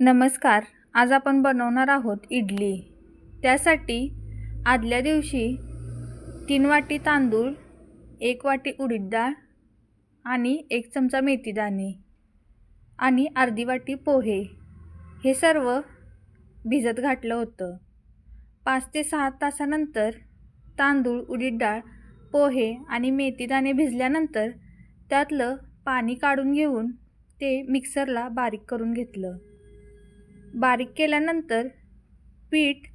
नमस्कार आज आपण बनवणार आहोत इडली. त्यासाठी आदल्या दिवशी तीन वाटी तांदूळ एक वाटी उडीद डाळ आणि एक चमचा मेथीदाणे आणि अर्धी वाटी पोहे. हे सर्व भिजत घातलं होतं. पाच ते सहा तासानंतर तांदूळ उडीद डाळ पोहे आणि मेथीदाणे भिजल्यानंतर त्यातलं पाणी काढून घेऊन ते मिक्सरला बारीक करून घेतलं. बारीक केल्यानंतर पीठ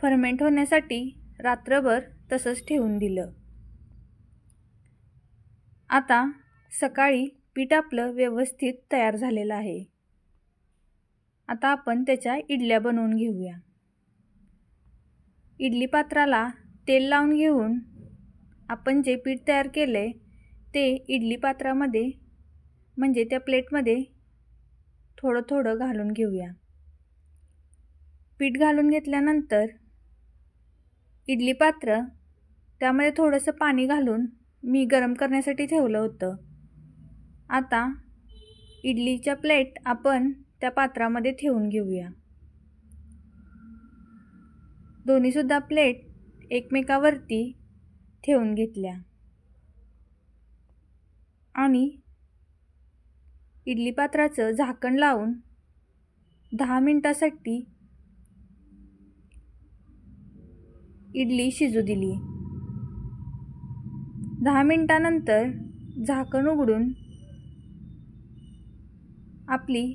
फर्मेंट होण्यासाठी रात्रभर तसंच ठेवून दिलं. आता सकाळी पीठ आपलं व्यवस्थित तयार झालेलं आहे. आता आपण त्याच्या इडल्या बनवून घेऊया. इडली पात्राला तेल लावून घेऊन आपण जे पीठ तयार केले ते इडली पात्रामध्ये म्हणजे त्या प्लेटमध्ये थोडं थोडं घालून घेऊया. पीठ घालून घेतल्यानंतर इडली पात्र त्यामध्ये थोडंसं पाणी घालून मी गरम करण्यासाठी ठेवलं होतं. आता इडलीच्या प्लेट आपण त्या पात्रामध्ये ठेवून घेऊया. दोन्हीसुद्धा प्लेट एकमेकावरती ठेवून घेतल्या. आणि इडली पात्राचं झाकण लावून दहा मिनटासाठी इडली शिजू दिली. दहा मिनटानंतर झाकण उघडून आपली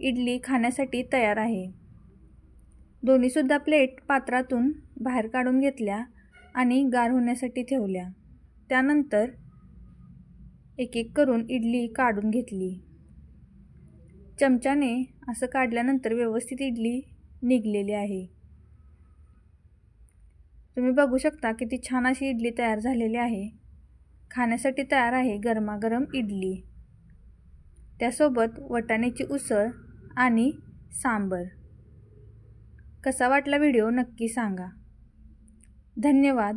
इडली खाण्यासाठी तयार आहे. दोन्हीसुद्धा प्लेट पात्रातून बाहेर काढून घेतल्या आणि गार होण्यासाठी ठेवल्या. त्यानंतर एक एक करून इडली काढून घेतली. चमच्याने असं काढल्यानंतर व्यवस्थित इडली निघलेली आहे. तुम्ही बघू शकता किती छान अशी इडली तयार झालेली आहे. खाण्यासाठी तयार आहे गरमागरम इडली. त्यासोबत वटाण्याची उसळ आणि सांबर. कसा वाटला व्हिडिओ नक्की सांगा. धन्यवाद.